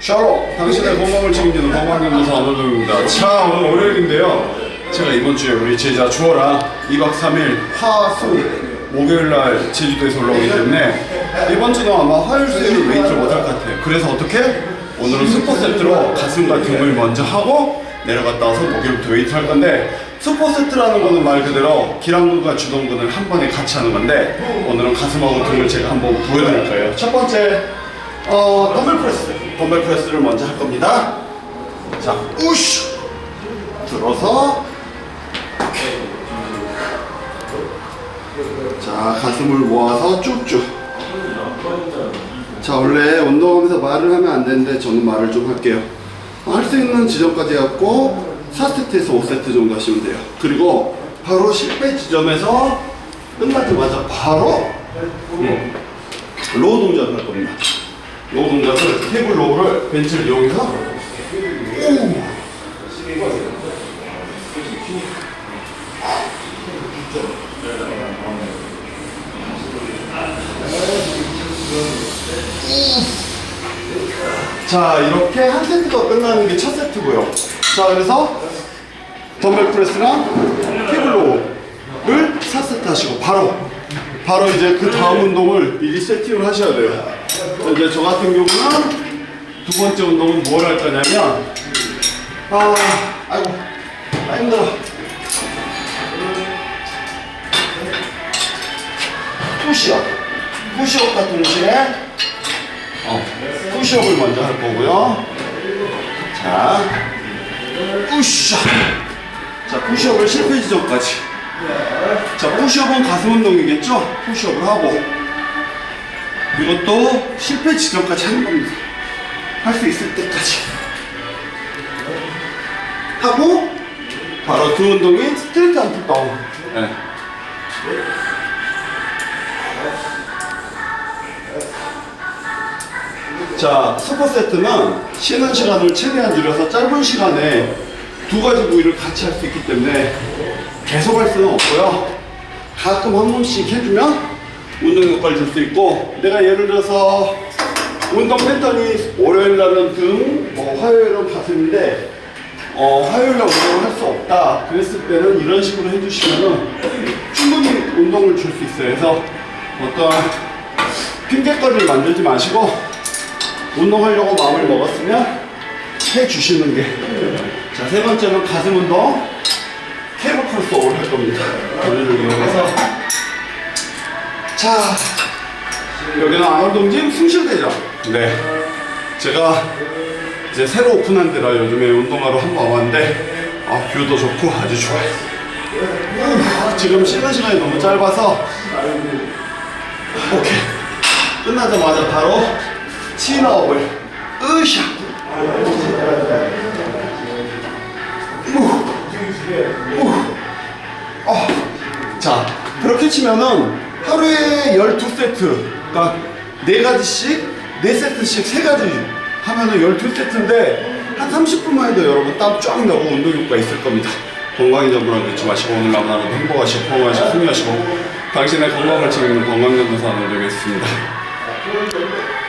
샬롬, 당신의 건강을 책임지는 건강연구소 안원동입니다. 자, 오늘 월요일인데요. 제가 이번 주에 우리 제자 주어랑 2박 3일 화수 목요일 날 제주도에서 올라오기 때문에 이번 주는 아마 화요일 수요일 웨이트를 못할 것 같아요. 그래서 어떻게? 오늘은 슈퍼 세트로 가슴과 등을 먼저 하고 내려갔다 와서 목요일부터 웨이트 할 건데 슈퍼 세트라는 거는 말 그대로 기랑근과 주동근을 한 번에 같이 하는 건데 오늘은 가슴하고 등을 제가 한번 보여드릴 거예요. 첫 번째 어, 덤벨 프레스. 덤벨 프레스를 먼저 할 겁니다. 자, 우쉬! 들어서. 자, 가슴을 모아서 쭉쭉. 자, 원래 운동하면서 말을 하면 안 되는데 저는 말을 좀 할게요. 할 수 있는 지점까지 갖고 4세트에서 5세트 정도 하시면 돼요. 그리고 바로 실패 지점에서 끝나자마자 바로 음, 로우 동작을 할 겁니다. 로우 동작을 테이블 로우를 벤치를 이용해서 오! 자 이렇게 한 세트가 끝나는 게 첫 세트고요. 자 그래서 덤벨 프레스랑 테이블 로우를 4세트 하시고 바로 바로 이제 그 다음 운동을 미리 세팅을 하셔야 돼요. 자, 이제 저 같은 경우는 두 번째 운동은 뭘 할 거냐면 아 아이고 아 힘들어. 푸시업. 푸시업과 동시에 어, 푸시업을 먼저 할 거고요. 자 우샤 자 푸시업을 실패 지점까지. 자 푸시업은 가슴 운동이겠죠? 푸시업을 하고 이것도 실패 지점까지 하는 겁니다. 할 수 있을 때까지. 하고 바로 두 운동이 스트레이트 안풀 다운 네. 자 슈퍼 세트는 쉬는 시간을 최대한 줄여서 짧은 시간에 두 가지 부위를 같이 할 수 있기 때문에 계속 할 수는 없고요. 가끔 한 번씩 해주면 운동 효과를 줄 수 있고 내가 예를 들어서 운동 패턴이 월요일 날은 등, 뭐 화요일은 가슴인데 어, 화요일 날 운동을 할 수 없다. 그랬을 때는 이런 식으로 해주시면은 충분히 운동을 줄 수 있어요. 그래서 어떤 핑계거리를 만들지 마시고 운동하려고 마음을 먹었으면 해주시는 게. 자 세 번째는 가슴 운동 케이블 크로스 오를 할 겁니다. 거리를 이용해서 자 여기는 안원동짐 숭실대장. 네. 제가 이제 새로 오픈한 데라 요즘에 운동하러 한 번 와봤는데 아, 뷰도 좋고 아주 좋아요. 우, 지금 쉬는 시간이 너무 짧아서 오케이. 끝나자마자 바로 치너업을 으쌰. 아, 자, 그렇게 치면은 하루에 12세트, 그러니까 4가지씩, 4세트씩 3가지 하면은 12세트인데 한 30분만 해도 여러분 땀 쫙 나고 운동 효과 있을 겁니다. 건강에 점으로 잊지 마시고 오늘 하루도 행복하시고 건강하시고 승리하시고 당신의 건강을 책임지는 건강연구소 안원정이었습니다.